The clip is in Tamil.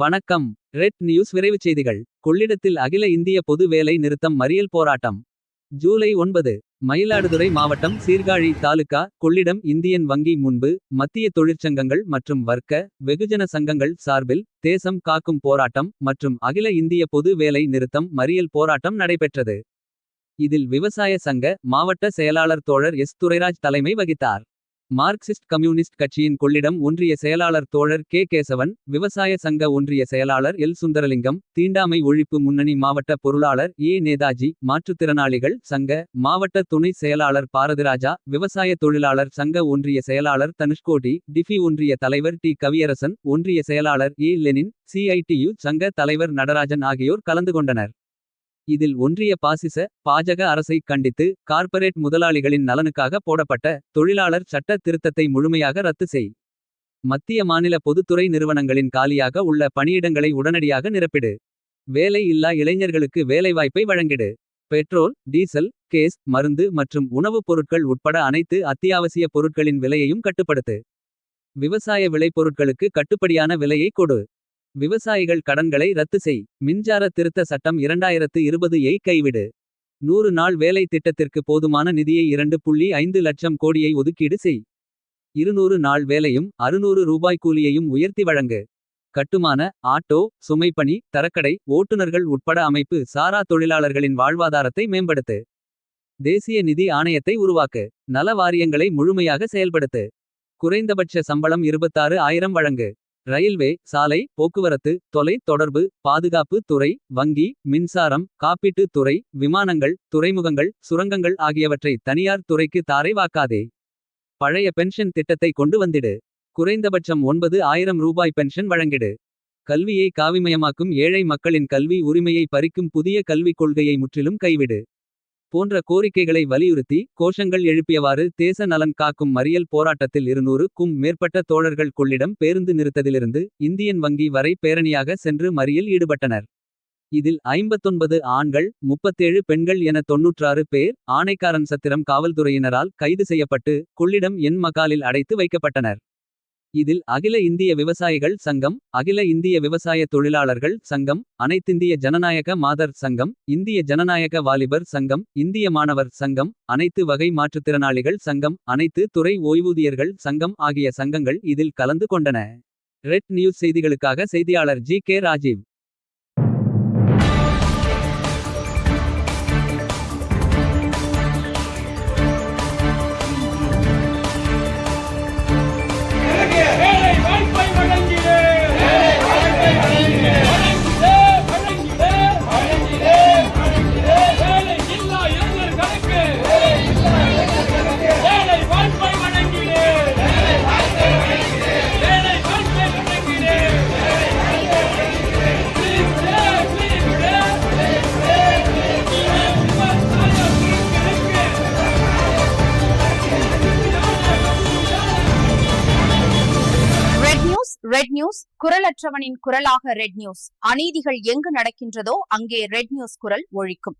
வணக்கம். ரெட் நியூஸ் விரைவுச் செய்திகள். கொள்ளிடத்தில் அகில இந்திய பொது வேலை நிறுத்தம் மறியல் போராட்டம். ஜூலை ஒன்பது மயிலாடுதுறை மாவட்டம் சீர்காழி தாலுகா கொள்ளிடம் இந்தியன் வங்கி முன்பு மத்திய தொழிற்சங்கங்கள் மற்றும் வர்க்க வெகுஜன சங்கங்கள் சார்பில் தேசம் காக்கும் போராட்டம் மற்றும் அகில இந்திய பொது வேலை நிறுத்தம் மறியல் போராட்டம் நடைபெற்றது. இதில் விவசாய சங்க மாவட்ட செயலாளர் தோழர் எஸ். துரைராஜ் தலைமை வகித்தார். மார்க்சிஸ்ட் கம்யூனிஸ்ட் கட்சியின் கொள்ளிடம் ஒன்றிய செயலாளர் தோழர் கே. கேசவன் விவசாய சங்க ஒன்றிய செயலாளர் எல். சுந்தரலிங்கம் தீண்டாமை ஒழிப்பு முன்னணி மாவட்ட பொருளாளர் ஏ. நேதாஜி மாற்றுத்திறனாளிகள் சங்க மாவட்ட துணை செயலாளர் பாரதிராஜா விவசாய தொழிலாளர் சங்க ஒன்றிய செயலாளர் தனுஷ்கோடி டிஃபி ஒன்றிய தலைவர் டி. கவியரசன் ஒன்றிய செயலாளர் ஏ. லெனின் சிஐடியு சங்க தலைவர் நடராஜன் ஆகியோர் கலந்து கொண்டனர். இதில் ஒன்றிய பாசிச பாஜக அரசை கண்டித்து கார்ப்பரேட் முதலாளிகளின் நலனுக்காக போடப்பட்ட தொழிலாளர் சட்ட திருத்தத்தை முழுமையாக ரத்து செய். மத்திய மாநில பொதுத்துறை நிறுவனங்களின் காலியாக உள்ள பணியிடங்களை உடனடியாக நிரப்பிடு. வேலை இல்லா இளைஞர்களுக்கு வேலைவாய்ப்பை வழங்கிடு. பெட்ரோல் டீசல் கேஸ் மருந்து மற்றும் உணவுப் பொருட்கள் உட்பட அனைத்து அத்தியாவசிய பொருட்களின் விலையையும் கட்டுப்படுத்து. விவசாய விளைபொருட்களுக்கு கட்டுப்படியான விலையை கொடு. விவசாயிகள் கடன்களை ரத்து செய். மின்சார திருத்த சட்டம் இரண்டாயிரத்து இருபது ஐ கைவிடு. நூறு நாள் வேலை திட்டத்திற்கு போதுமான நிதியை இரண்டு புள்ளி ஐந்து லட்சம் கோடியை ஒதுக்கீடு செய். இருநூறு நாள் வேலையும் அறுநூறு ரூபாய் கூலியையும் உயர்த்தி வழங்கு. கட்டுமான ஆட்டோ சுமைப்பணி தரக்கடை ஓட்டுநர்கள் உட்பட அமைப்பு சாரா தொழிலாளர்களின் வாழ்வாதாரத்தை மேம்படுத்து. தேசிய நிதி ஆணையத்தை உருவாக்கு. நல வாரியங்களை முழுமையாக செயல்படுத்து. குறைந்தபட்ச சம்பளம் இருபத்தாறு ஆயிரம் வழங்கு. ரயில்வே சாலை போக்குவரத்து தொலை தொடர்பு பாதுகாப்பு துறை வங்கி மின்சாரம் காப்பீட்டு துறை விமானங்கள் துறைமுகங்கள் சுரங்கங்கள் ஆகியவற்றை தனியார் துறைக்கு தாரைவாக்காதே. பழைய பென்ஷன் திட்டத்தை கொண்டு வந்திடு. குறைந்தபட்சம் ஒன்பது ஆயிரம் ரூபாய் பென்ஷன் வழங்கிடு. கல்வியை காவிமயமாக்கும் ஏழை மக்களின் கல்வி உரிமையை பறிக்கும் புதிய கல்விக் கொள்கையை முற்றிலும் கைவிடு. போன்ற கோரிக்கைகளை வலியுறுத்தி கோஷங்கள் எழுப்பியவாறு தேச நலன் காக்கும் மறியல் போராட்டத்தில் இருநூறு க்கும் மேற்பட்ட தோழர்கள் கொள்ளிடம் பேருந்து நிறுத்ததிலிருந்து இந்தியன் வங்கி வரை பேரணியாக சென்று மறியல் ஈடுபட்டனர். இதில் ஐம்பத்தொன்பது ஆண்கள் முப்பத்தேழு பெண்கள் என தொன்னூற்றாறு பேர் ஆணைக்காரன் சத்திரம் காவல்துறையினரால் கைது செய்யப்பட்டு கொள்ளிடம் என் மகாலில் அடைத்து வைக்கப்பட்டனர். இதில் அகில இந்திய விவசாயிகள் சங்கம் அகில இந்திய விவசாய தொழிலாளர்கள் சங்கம் அனைத்திந்திய ஜனநாயக மாதர் சங்கம் இந்திய ஜனநாயக வாலிபர் சங்கம் இந்திய மாணவர் சங்கம் அனைத்து வகை மாற்றுத்திறனாளிகள் சங்கம் அனைத்து துறை ஓய்வூதியர்கள் சங்கம் ஆகிய சங்கங்கள் இதில் கலந்து கொண்டன. ரெட் நியூஸ் செய்திகளுக்காக செய்தியாளர் G K Rajeev. Red news குரலற்றவனின் குரலாக ரெட் நியூஸ் அநீதிகள் எங்கு நடக்கின்றதோ அங்கே ரெட் நியூஸ் குரல் ஒழிக்கும்.